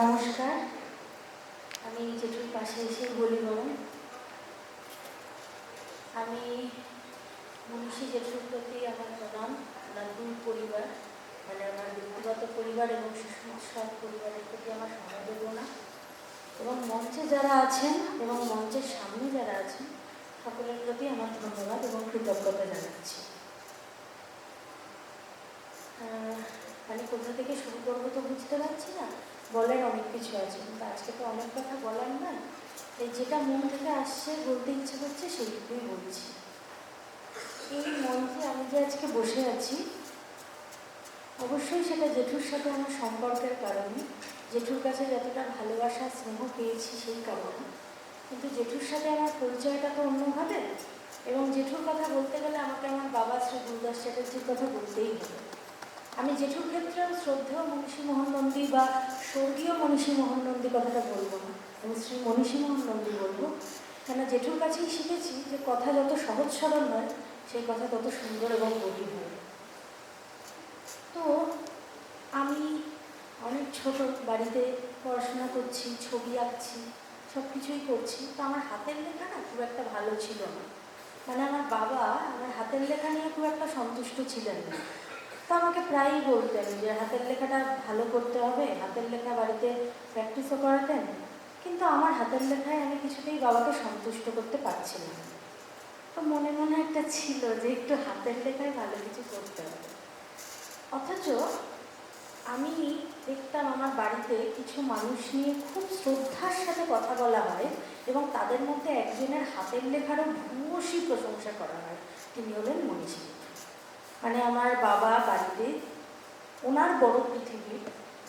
নমস্কার। আমি জেঠুর পাশে এসে বলি বরং, আমি মনীষী জেঠুর প্রতি আমার প্রণাম। ওনার দুই পরিবার মানে আমার ব্যক্তিগত পরিবার এবং উৎসব পরিবারের প্রতি আমার সমবেদনা। এবং মঞ্চে যারা আছেন এবং মঞ্চের সামনে যারা আছেন, সকলের প্রতি আমার ধন্যবাদ এবং কৃতজ্ঞতা জানাচ্ছি। মানে কোথা থেকে শুরু করব তো বুঝতে পারছি না? বলার অনেক কিছু আছে, কিন্তু আজকে তো অনেক কথা বলার না এই যেটা মন থেকে আসছে, বলতে ইচ্ছে করছে, সেইটুকুই বলছি। এই মঞ্চে আমি যে আজকে বসে আছি, অবশ্যই সেটা জেঠুর সাথে আমার সম্পর্কের কারণে। জেঠুর কাছে যতটা ভালোবাসা, স্নেহ পেয়েছি সেই কারণে। কিন্তু জেঠুর সাথে আমার পরিচয়টা তো অন্যভাবে। এবং জেঠুর কথা বলতে গেলে আমাকে আমার বাবা শ্রী গুরুদাস চ্যাটার্জির কথা বলতেই হবে। আমি জেঠুর ক্ষেত্রেও শ্রদ্ধেয় মনীষী মোহন নন্দী বা স্বর্গীয় মনীষী মোহন নন্দী কথাটা বলব না, আমি শ্রী মনীষী মোহন নন্দী বলব। কেন জেঠুর কাছেই শিখেছি যে কথা যত সহজ সরল হয় সেই কথা তত সুন্দর এবং গভীর হয়। তো আমি অনেক ছোট বাড়িতে পড়াশোনা করছি, ছবি আঁকছি সব কিছুই করছি, তো আমার হাতের লেখা না খুব একটা ভালো ছিল না। মানে আমার বাবা আমার হাতের লেখা নিয়ে খুব একটা সন্তুষ্ট ছিলেন না। তো আমাকে প্রায়ই বলতেন যে হাতের লেখাটা ভালো করতে হবে, হাতের লেখা বাড়িতে প্র্যাকটিসও করাতেন, কিন্তু আমার হাতের লেখায় আমি কিছুতেই বাবাকে সন্তুষ্ট করতে পারছি না। তো মনে মনে একটা ছিল যে একটু হাতের লেখায় ভালো কিছু করতে হবে। অথচ আমি দেখতাম আমার বাড়িতে কিছু মানুষ নিয়ে খুব শ্রদ্ধার সাথে কথা বলা হয় এবং তাদের মধ্যে একজনের হাতের লেখারও ভূয়সী প্রশংসা করা হয়। তিনি হলেন মনীষী। মানে আমার বাবা ওনার বড় পৃথিবী,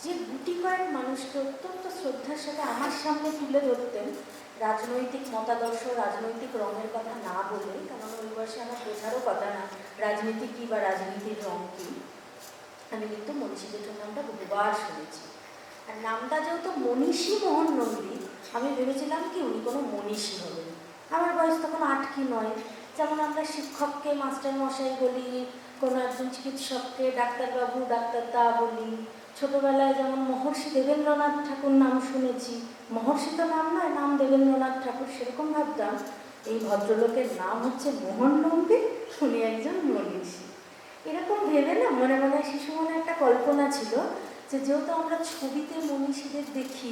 যে গুটি কয়েক মানুষকে অত্যন্ত শ্রদ্ধার সাথে আমার সামনে তুলে ধরতেন, রাজনৈতিক মতাদর্শ, রাজনৈতিক রঙের কথা না বলে, কারণ ওই বয়সে আমার বোঝারও কথা না, রাজনীতি কী বা রাজনীতির রং কী, আমি কিন্তু মনীষী জেঠুর নামটা বহুবার শুনেছি। আর নামটা যেহেতু মনীষী মোহন নন্দী, আমি ভেবেছিলাম কি উনি কোনো মনীষী হবেন। আমার বয়স তখন আট কি নয়, যেমন আমরা শিক্ষককে মাস্টার মশাই বলি কোনো একজন চিকিৎসককে ডাক্তারবাবু, ডাক্তার দা বলি। ছোটবেলায় যেমন মহর্ষি দেবেন্দ্রনাথ ঠাকুর নাম শুনেছি। মহর্ষি তো নাম নয়, নাম দেবেন্দ্রনাথ ঠাকুর সেরকম ভাবতাম। এই ভদ্রলোকের নাম হচ্ছে মোহন নন্দী উনি একজন মনীষী। এরকম ভেবে না মনে মনে শিশু মনে একটা কল্পনা ছিল যে যেহেতু আমরা ছবিতে মনীষীদের দেখি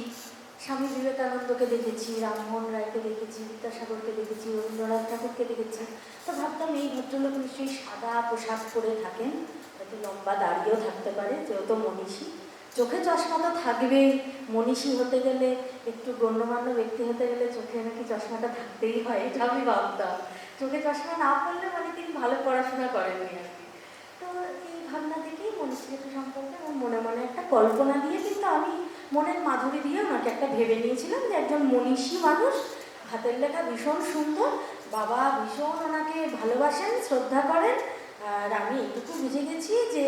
স্বামী বিবেকানন্দকে দেখেছি, রামমোহন রায়কে দেখেছি, বিদ্যাসাগরকে দেখেছি, রবীন্দ্রনাথ ঠাকুরকে দেখেছি। তো ভাবতাম এই ভদ্রলোক নিশ্চয়ই সাদা পোশাক পরে থাকেন, হয়তো লম্বা দাঁড়িয়েও থাকতে পারে, যেহেতু মনীষী। চোখে চশমা তো থাকবেই, মনীষী হতে গেলে, একটু গণ্যমান্য ব্যক্তি হতে গেলে চোখে নাকি চশমাটা থাকতেই হয়, এটা আমি ভাবতাম। চোখে চশমা না পড়লে মানে তিনি ভালো পড়াশোনা করেননি আর কি। তো এই ভাবনা থেকেই মনীষী সম্পর্কে আমার মনে মনে একটা কল্পনা দিয়ে কিন্তু আমি মনের মাধুরী দিয়ে ওনাকে একটা ভেবে নিয়েছিলাম যে একজন মনীষী মানুষ, হাতের লেখা ভীষণ সুন্দর, বাবা ভীষণ ওনাকে ভালোবাসেন, শ্রদ্ধা করেন। আর আমি এটুকু বুঝে গেছি যে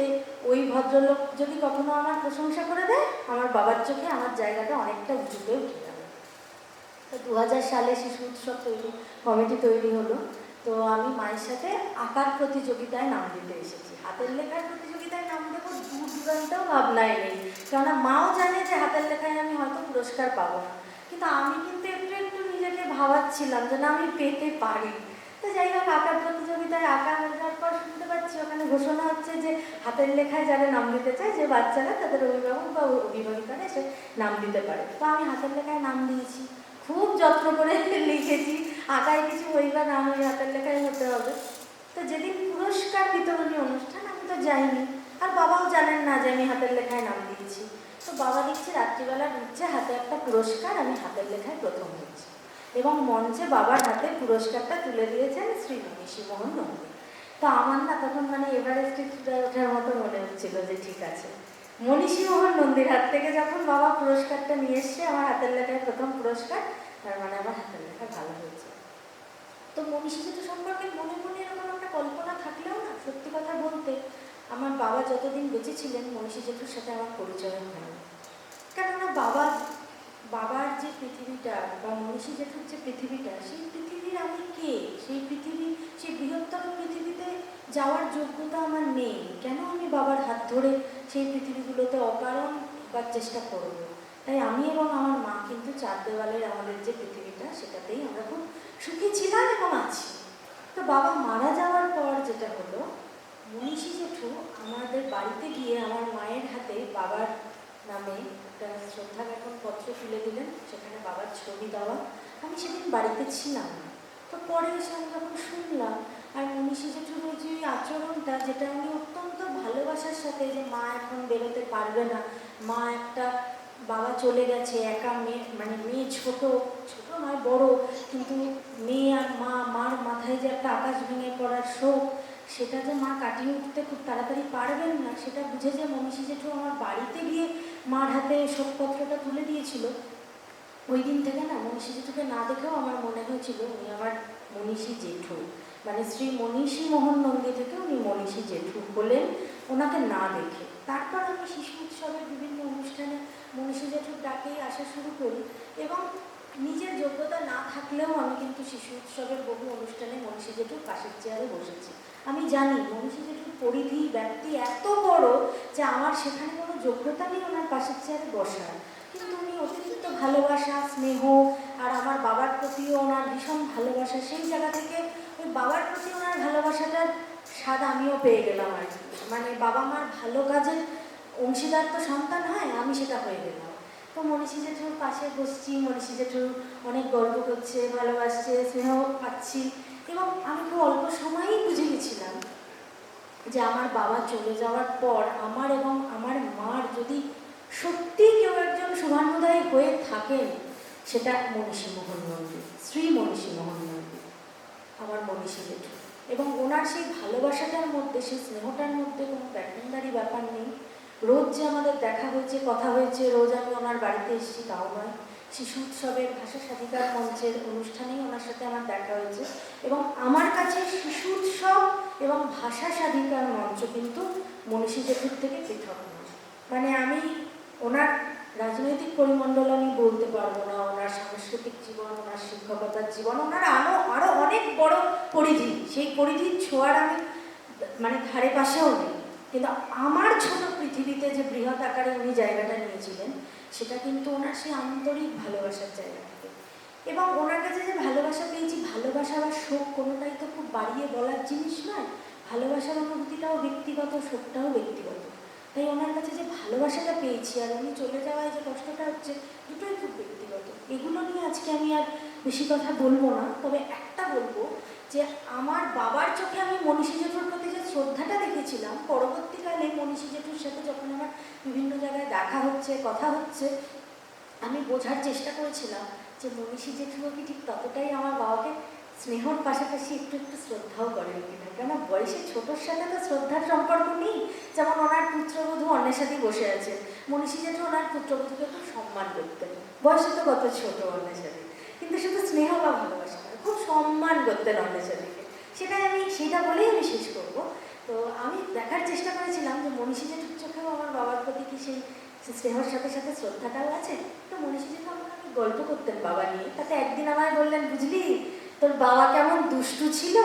ওই ভদ্রলোক যদি কখনো আমার প্রশংসা করে দেয়, আমার বাবার চোখে আমার জায়গাটা অনেকটা উঁচুতে উঠে যাবে। তো দু হাজার সালে শিশু উৎসব তৈরি, কমিটি তৈরি হলো। তো আমি মায়ের সাথে আঁকার প্রতিযোগিতায় নাম দিতে এসেছি। হাতের লেখার প্রতিযোগিতায় নাম দেবো, দূর দূরান্তেও ভাবনায় নেই। কেননা মাও জানে যে হাতের লেখায় আমি হয়তো পুরস্কার পাবো না। কিন্তু আমি কিন্তু একটু একটু নিজেকে ভাবাচ্ছিলাম যে না, আমি পেতে পারি। তো যাই হোক, আঁকার প্রতিযোগিতায় আঁকা যাওয়ার পর শুনতে পাচ্ছি, ওখানে ঘোষণা হচ্ছে যে হাতের লেখায় যারা নাম দিতে চায়, যে বাচ্চারা, তাদের অভিভাবক বা অভিভাবিকারা এসে নাম দিতে পারে। তো আমি হাতের লেখায় নাম দিয়েছি। খুব যত্ন করে লিখেছি। আঁকায় কিছু বই বা নাম ওই হাতের লেখায় হতে হবে। তো যেদিন পুরস্কার বিতরণী অনুষ্ঠান, আমি তো যাইনি। আর বাবাও জানেন না যে আমি হাতের লেখায় নাম দিয়েছি। তো বাবা দেখছি রাত্রিবেলা ঢুকছে হাতে একটা পুরস্কার, আমি হাতের লেখায় প্রথম হয়েছি এবং মঞ্চে বাবার হাতে পুরস্কারটা তুলে দিয়েছেন শ্রী মোহন নন্দী। তো আমার না তখন মানে এভারেস্টে ওঠার মতো মনে হচ্ছিল যে ঠিক আছে। মনীষী মোহন নন্দীর হাত থেকে যখন বাবা পুরস্কারটা নিয়ে এসছে, আমার হাতের লেখায় প্রথম পুরস্কার, তার মানে আমার হাতের লেখা ভালো হয়েছে। তো মনীষী যেটা সম্পর্কে মনে মনে এরকম একটা কল্পনা থাকলেও না সত্যি কথা বলতে আমার বাবা যতদিন বেঁচে ছিলেন, মনীষী জেঠুর সাথে আমার পরিচয় হয় কেননা বাবা, বাবার যে পৃথিবীটা বা মনীষী জেঠুর যে পৃথিবীটা, সেই পৃথিবীর আমি কে? সেই পৃথিবী, সেই বৃহত্তর পৃথিবীতে যাওয়ার যোগ্যতা আমার নেই। কেন আমি বাবার হাত ধরে সেই পৃথিবীগুলোতে অকারণ ঢোকার চেষ্টা করব? তাই আমি এবং আমার মা কিন্তু চার দেওয়ালের আমাদের যে পৃথিবীটা, সেটাতেই আমরা খুব সুখী ছিলাম এবং আছি। তো বাবা মারা যাওয়ার পর যেটা হলো মনীষী জেঠু আমাদের বাড়িতে গিয়ে আমার মায়ের হাতে বাবার নামে একটা শ্রদ্ধা জ্ঞাপন পত্র তুলে দিলেন। সেখানে বাবার ছবি দেওয়া। আমি সেদিন বাড়িতে ছিলাম না। তো পরে এসে আমি যখন শুনলাম। আর মনীষী জেঠুর ওই যে আচরণটা, যেটা আমি অত্যন্ত ভালোবাসার সাথে যে মা এখন বেরোতে পারবে না, মা একটা বাবা চলে গেছে, একা মেয়ে মানে মেয়ে ছোট ছোট নয়, বড়, কিন্তু মেয়ে আর মা, মার মাথায় যে একটা আকাশ ভেঙে পড়ার শোক সেটা যে মা কাটিয়ে উঠতে খুব তাড়াতাড়ি পারবেন না, সেটা বুঝে যে মনীষী জেঠু। আমার বাড়িতে গিয়ে মার হাতে শোকপত্রটা তুলে দিয়েছিল। ওই দিন থেকে না মনীষী জেঠুকে না দেখেও আমার মনে হয়েছিল উনি আমার মনীষী জেঠু। মানে শ্রী মনীষী মোহন নন্দী থেকে উনি মনীষী জেঠু হলেন, ওনাকে না দেখে। তারপর আমি শিশু উৎসবের বিভিন্ন অনুষ্ঠানে মনীষী জেঠুর ডাকেই আসা শুরু করি এবং নিজের যোগ্যতা না থাকলেও আমি কিন্তু শিশু উৎসবের বহু অনুষ্ঠানে মনীষী জেঠুর পাশের চেয়ারে বসেছি। আমি জানি মনীষী জেঠুর পরিধি ব্যক্তি এত বড় যে আমার সেখানে কোনো যোগ্যতা নেই ওনার পাশের চেয়ারে বসার। কিন্তু উনি অতিরিক্ত ভালোবাসা, স্নেহ আর আমার বাবার প্রতিও ওনার ভীষণ ভালোবাসা, সেই জায়গা থেকে ওই বাবার প্রতি ওনার ভালোবাসাটার স্বাদ আমিও পেয়ে গেলাম আর কি। মানে বাবা মার ভালো কাজের অংশীদার তো সন্তান হয়, আমি সেটা হয়ে গেলাম। তো মনীষী জেঠুর পাশে বসছি, মনীষী জেঠু অনেক গর্ব করছে, ভালোবাসছে, স্নেহ পাচ্ছি। এবং আমি খুব অল্প সময়েই বুঝে গেছিলাম যে আমার বাবা চলে যাওয়ার পর আমার এবং আমার মার যদি সত্যি কেউ একজন শুভানুদায়ী হয়ে থাকেন, সেটা মনীষী মোহন নন্দী শ্রী মনীষী মোহন নন্দী আমার মনীষী জেঠু এবং ওনার সেই ভালোবাসাটার মধ্যে, সেই স্নেহটার মধ্যে কোনো ব্যাটনদারি ব্যাপার নেই। রোজ যে আমাদের দেখা হয়েছে, কথা হয়েছে, রোজ আমি ওনার বাড়িতে এসেছি, তাও নয়। শিশু উৎসবের ভাষা স্বাধিকার মঞ্চের অনুষ্ঠানেই ওনার সাথে আমার দেখা হয়েছে। এবং আমার কাছে শিশু উৎসব এবং ভাষা স্বাধিকার মঞ্চ কিন্তু মনীষী জেঠুর থেকে পৃথক মানে আমি ওনার রাজনৈতিক পরিমণ্ডল আমি বলতে পারব না, ওনার সাংস্কৃতিক জীবন, ওনার শিক্ষকতার জীবন, ওনার আরও আরও অনেক বড় পরিধি। সেই পরিধির ছোঁয়ার আমি মানে ধারে পাশেও নেই। কিন্তু আমার ছোট পৃথিবীতে যে বৃহৎ আকারে উনি জায়গাটা নিয়েছিলেন, সেটা কিন্তু ওনার সেই আন্তরিক ভালোবাসার জায়গা থেকে এবং ওনার কাছে যে ভালোবাসা পেয়েছি, ভালোবাসা বা শোক কোনোটাই তো খুব বাড়িয়ে বলার জিনিস নয়। ভালোবাসার অনুভূতিটাও ব্যক্তিগত, শোকটাও ব্যক্তিগত। তাই ওনার কাছে যে ভালোবাসাটা পেয়েছি আর উনি চলে যাওয়ায় যে কষ্টটা হচ্ছে, দুটোই খুব ব্যক্তিগত। এগুলো নিয়ে আজকে আমি আর বেশি কথা বলব না, তবে একটা বলব যে আমার বাবার চোখে আমি মনীষী জেঠুর প্রতি যে শ্রদ্ধাটা দেখেছিলাম পরবর্তীকালে মনীষী জেঠুর সাথে যখন আমার বিভিন্ন জায়গায় দেখা হচ্ছে, কথা হচ্ছে, আমি বোঝার চেষ্টা করেছিলাম যে মনীষী জেঠুও কি ঠিক ততটাই আমার বাবাকে স্নেহর পাশাপাশি একটু একটু শ্রদ্ধাও করেন কিনা কেন বয়সে ছোটোর সাথে তো শ্রদ্ধার সম্পর্ক নেই। যেমন ওনার পুত্রবধূ অন্যের সাথেই বসে আছে মনীষী জেঠু ওনার পুত্রবধূকে খুব সম্মান করতেন। বয়সে তো কত ছোট অন্যের সাথে কিন্তু শুধু স্নেহ বা ভালোবাসা খুব সম্মান করতেন অন্যের সাথে সেটাই আমি, সেটা বলেই আমি শেষ করব। তো আমি দেখার চেষ্টা করেছিলাম যে মনীষী জেঠুর চোখেও আমার বাবার প্রতি কি সেই স্নেহর সাথে সাথে শ্রদ্ধাটাও আছে? তো মনীষী জেঠু আমাকে গল্প করতেন বাবা নিয়ে। তাতে একদিন আমায় বললেন, বুঝলি, তোর বাবা কেমন দুষ্টু ছিল?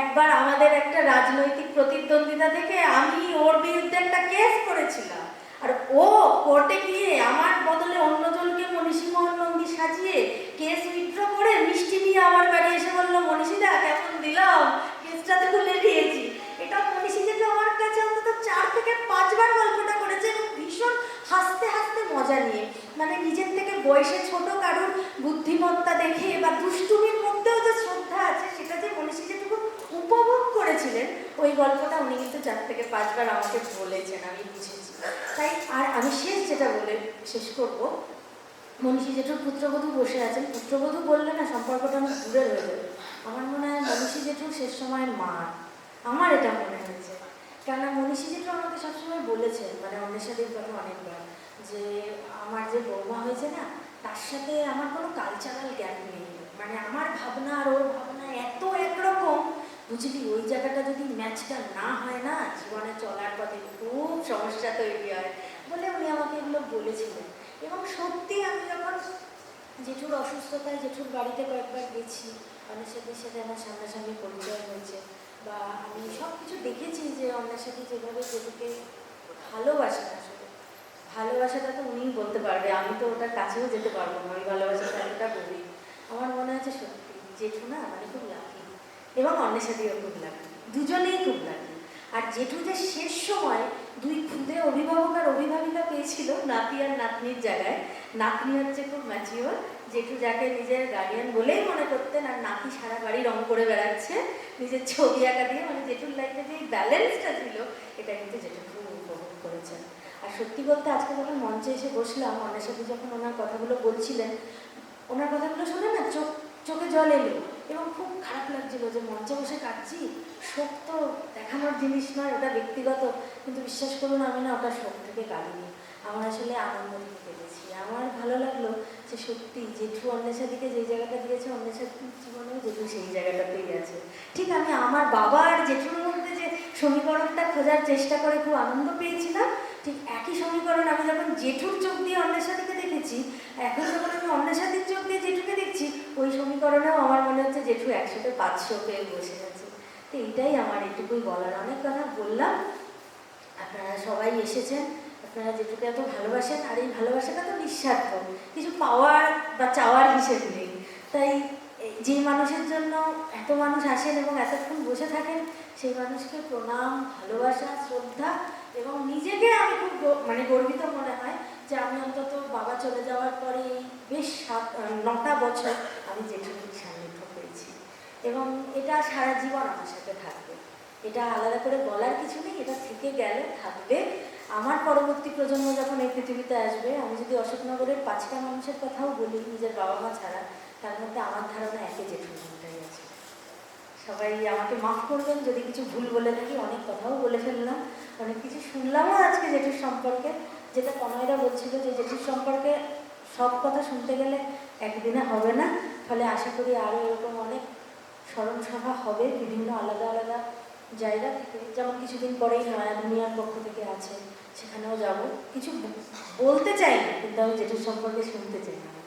একবার আমাদের একটা রাজনৈতিক প্রতিদ্বন্দ্বিতা থেকে আমি ওর বিরুদ্ধে একটা কেস করেছিলাম। আর ও কোর্টে গিয়ে আমার বদলে অন্যজনকে মনীষী মোহন নন্দী সাজিয়ে কেস উইথড্র করে মিষ্টি নিয়ে আমার বাড়ি এসে বলল, মনীষীদা, কেমন দিলাম কেসটা তো খুলে দিয়েছি এটা মনীষী যেটা আমার কাছে অন্তত চার থেকে পাঁচবার গল্পটা করেছে এবং ভীষণ হাসতে হাসতে মজা নিয়ে মানে নিজের থেকে বয়সে ছোট কারোর বুদ্ধিমত্তা দেখে বা দুষ্টুমির মধ্যেও যে শ্রদ্ধা আছে, সেটা যে মনীষী যেটুকু উপভোগ করেছিলেন, ওই গল্পটা উনি কিন্তু চার থেকে পাঁচবার আমাকে বলেছেন, আমি বুঝেছি। তাই আর আমি শেষ যেটা বলে শেষ করব, মনীষী জেঠুর পুত্রবধূ বসে আছেন। পুত্রবধূ বললে না, সম্পর্কটা অনেক দূরে হয়ে যাবে। আমার মনে হয় মনীষী জেঠুর শেষ সময়ের মা। আমার এটা মনে হয়েছে। কেননা মনীষী জেঠু আমাকে সবসময় বলেছেন মানে অন্যের সাথে কথা অনেকবার। যে আমার যে বৌমা হয়েছে না, তার সাথে আমার কোনো কালচারাল জ্ঞান নেই। মানে আমার ভাবনা আর ওর ভাবনা এত একরকম, বুঝলি? ওই জায়গাটা যদি ম্যাচটা না হয় না, জীবনে চলার পথে খুব সমস্যা তৈরি হয় বলে উনি আমাকে এগুলো বলেছিলেন। এবং সত্যি আমি যখন জেঠুর অসুস্থতায়, জেঠুর বাড়িতে কয়েকবার গেছি অনেক সাথে সাথে আমার সামনাসামনি পরিচয় হয়েছে বা আমি সব কিছু দেখেছি যে অন্যের সাথে যেভাবে জেঠুকে ভালোবাসেন আসলে ভালোবাসাটা তো উনিই বলতে পারবে, আমি তো ওটার কাছেও যেতে পারব না, ওই ভালোবাসাটা একটা বলি। আমার মনে আছে সত্যি, জেঠু না মানে খুব লাকি এবং অন্বেষাদিও খুব লাকি দুজনেই খুব লাকি আর জেঠু যে শেষ সময় দুই খুদে অভিভাবক আর অভিভাবিকা পেয়েছিল, নাতি আর নাতনির জায়গায়, নাতনি হচ্ছে খুব ম্যাচিওর জেঠু যাকে নিজের গার্ডিয়ান বলেই মনে করতেন আর নাতি সারা বাড়ি রং করে বেড়াচ্ছে, নিজের ছবি আঁকা দিয়ে মানে জেঠুর লাইফে যে ব্যালেন্সটা ছিল, এটা কিন্তু জেঠু খুব উপভোগ করেছেন। আর সত্যি বলতে আজকে যখন মঞ্চে এসে বসলাম অনেক সাথে যখন ওনার কথাগুলো বলছিলেন, ওনার কথাগুলো শুনে না চোখ, চোখে জল এলো এবং খুব খারাপ লাগছিল যে মঞ্চে বসে কাটছি শোক তো দেখানোর জিনিস নয়, ওটা ব্যক্তিগত, কিন্তু বিশ্বাস করুন আমি না ওটা শোক থেকে কাটিনি আমার আসলে আনন্দ থেকে কেটেছি। আমার ভালো লাগল যে সত্যি জেঠু অন্বেষা দিকে যে জায়গাটা দিয়েছে অন্বেষাদির জীবনেও জেঠু সেই জায়গাটাতেই আছে। ঠিক আমি আমার বাবা আর জেঠুর মধ্যে যে সমীকরণটা খোঁজার চেষ্টা করে খুব আনন্দ পেয়েছিলাম ঠিক একই সমীকরণ আমি যখন জেঠুর চোখ দিয়ে অন্বেষাদিকে দেখেছি, এখন যখন আমি অন্বেষাদির চোখ দিয়ে জেঠুকে দেখছি, ওই সমীকরণেও আমার মনে হচ্ছে জেঠু একশোতে পাঁচশো পেয়ে বসে আছে। তো এইটাই আমার এটুকুই বলার। অনেক কথা বললাম। আপনারা সবাই এসেছেন। আপনারা যেটুকু এত ভালোবাসেন, আর এই ভালোবাসাটা তো নিঃস্বার্থ। কিছু পাওয়ার বা চাওয়ার হিসেব নেই। তাই যে মানুষের জন্য এত মানুষ আসেন এবং এতক্ষণ বসে থাকেন, সেই মানুষকে প্রণাম, ভালোবাসা, শ্রদ্ধা এবং নিজেকে আমি খুব মানে গর্বিত মনে হয় যে আমি অন্তত বাবা চলে যাওয়ার পরে বেশ সাত নটা বছর আমি জেঠুর সান্নিধ্য পেয়েছি এবং এটা সারা জীবন আমার সাথে থাকবে। এটা আলাদা করে বলার কিছু নেই, এটা থেকে গেলে থাকবে। আমার পরবর্তী প্রজন্ম যখন এই পৃথিবীতে আসবে, আমি যদি অশোকনগরের পাঁচটা মানুষের কথাও বলি, নিজের বাবা মা ছাড়া, তার মধ্যে আমার ধারণা একে আছে সবাই আমাকে মাফ করবেন, যদি কিছু ভুল বলে থাকি, অনেক কথাও বলে ফেললাম। অনেক কিছু শুনলামও আজকে জেঠুর সম্পর্কে। যেটা কনয়রা বলছিল যে জেঠুর সম্পর্কে সব কথা শুনতে গেলে একদিনে হবে না। ফলে আশা করি আরও এরকম অনেক স্মরণ সভা হবে বিভিন্ন আলাদা আলাদা জায়গা থেকে। যেমন কিছুদিন পরেই নয়া দুনিয়ার পক্ষ থেকে আছে, সেখানেও যাব। কিছু বলতে চাই কিন্তু আমি জেঠুর সম্পর্কে শুনতে চাই। না